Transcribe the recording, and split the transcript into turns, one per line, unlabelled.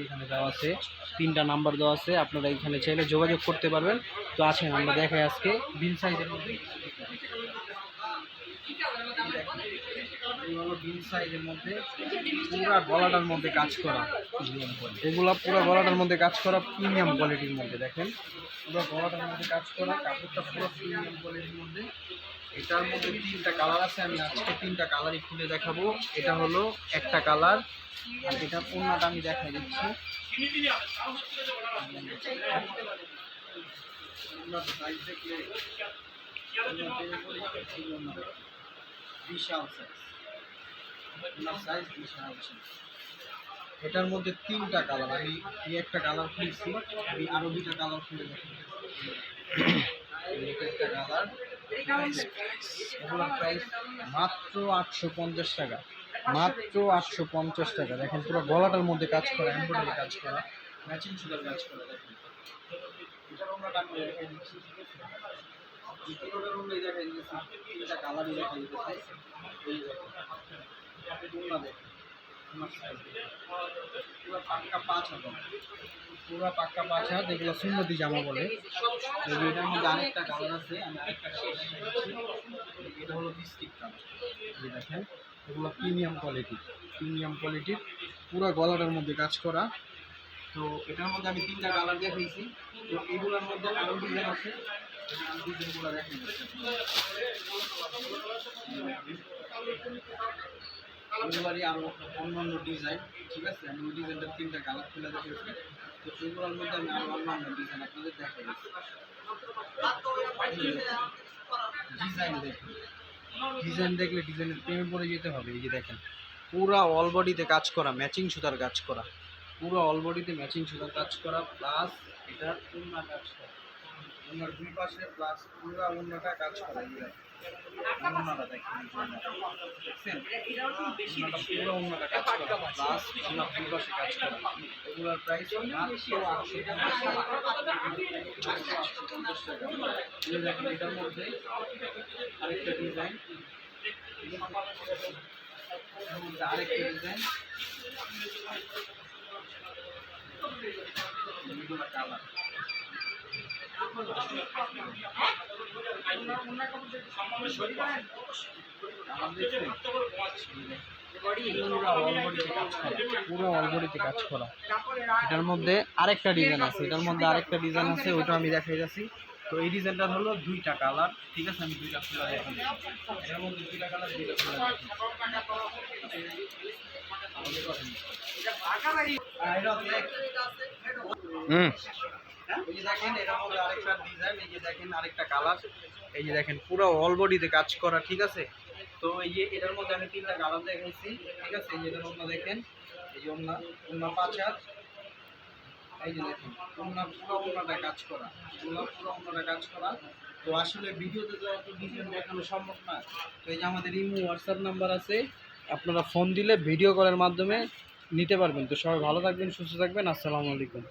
এখানে
আছে তিনটা নাম্বার দেওয়া আছে, আপনারা এখানে চাইলে যোগাযোগ করতে পারবেন। তো আছেন, আমরা দেখাই আজকে,
বিল সাইজের মধ্যে হলো বিল সাইজের মধ্যে পুরা গলাটার মধ্যে কাজ করা
এগুলা পুরো গলাটার মধ্যে কাজ করা প্রিমিয়াম কোয়ালিটির মধ্যে
দেখেন। পুরো গলাটার মধ্যে কাজ করা কাপড়টা পুরো প্রিমিয়াম কোয়ালিটির মধ্যে। এটার মধ্যে তিনটা কালার আছে আমি আজকে তিনটা কালারই খুলে দেখাবো। এটা হলো একটা কালার আর এটা পূর্ণটা আমি দেখাই দিচ্ছি। বিশাল সাইজ এটার মধ্যে তিনটা কালার আমি এই একটা কালার খুলেছি, আমি আরও দুইটা কালার খুলে একটা কালার প্রাইস মাত্র আটশো পঞ্চাশ টাকা, মাত্র আটশো পঞ্চাশ টাকা। দেখেন পুরো গলাটার মধ্যে কাজ করা এমব্রয়ডারি কাজ করা ম্যাচিং সুতার কাজ করা, দেখেন। এটার পুরো পাক্কা পাঁচ হাজার এগুলো সুন্নতি জামা বলে আরেকটা আছে আমি আরেকটা এটা হলো বিস্কিট কালার দেখেন এগুলো প্রিমিয়াম কোয়ালিটি প্রিমিয়াম কোয়ালিটির পুরো গলাটার মধ্যে কাজ করা তো এটার মধ্যে আমি তিনটা কালার দেখাইছি তো এগুলোর মধ্যে আরও ডিজাইন আছে ডিজাইনগুলো এগুলারই আরও অন্যান্য ডিজাইন ঠিক আছে? আমি ওই ডিজাইনটার তিনটা কালার খুলে দেখেছি। তো এগুলোর মধ্যে আমি আরও অন্যান্য ডিজাইন আপনাদের দেখাই। ডিজাইন দেখুন। ডিজাইন দেখলে ডিজাইনের প্রেমে পড়ে যেতে হবে। এই যে দেখেন, পুরা অল বডিতে কাজ করা ম্যাচিং সুতার কাজ করা। পুরো অল বডিতে ম্যাচিং সুতার কাজ করা প্লাস এটার উন্না কাজ করা। উন্নার দুই পাশে প্লাস পুরা উন্নাটা কাজ করা। এটার মধ্যে আরেকটা ডিজাইন আরেকটা ডিজাইন কালার
পুরো অলবডিতে কাজ করা। এটার মধ্যে আরেকটা ডিজাইন আছে। এটার মধ্যে আরেকটা ডিজাইন আছে ওইটা আমি দেখাই যাচ্ছি।
তো এই ডিজাইনটা হলো দুইটা কালার ঠিক আছে আমি দুইটা খুলে দেখাই। এর মধ্যে দুইটা কালার দুইটা খুলে
হুম।
এই যে দেখেন এটার মধ্যে আরেকটা ডিজাইন এই যে দেখেন আরেকটা কালার এই যে দেখেন, পুরো অল বডিতে কাজ করা, ঠিক আছে? তো এই যে এটার মধ্যে আমি তিনটা কালার দেখাইছি, ঠিক আছে? এই যে মধ্যে দেখেন, এই যে ওন্না ওন্না পাঁচ হাত। এই যে দেখেন ওন্না পুরো ওন্নাটা কাজ করা এগুলো পুরো ওন্নাটা কাজ করা। তো আসলে ভিডিওতে তো অত ডিজাইন দেখানো সম্ভব না। তো এই যে আমাদের ইমো হোয়াটসঅ্যাপ নাম্বার আছে,
আপনারা ফোন দিলে ভিডিও কলের মাধ্যমে নিতে পারবেন। তো সবাই ভালো থাকবেন, সুস্থ থাকবেন, আসসালামু আলাইকুম।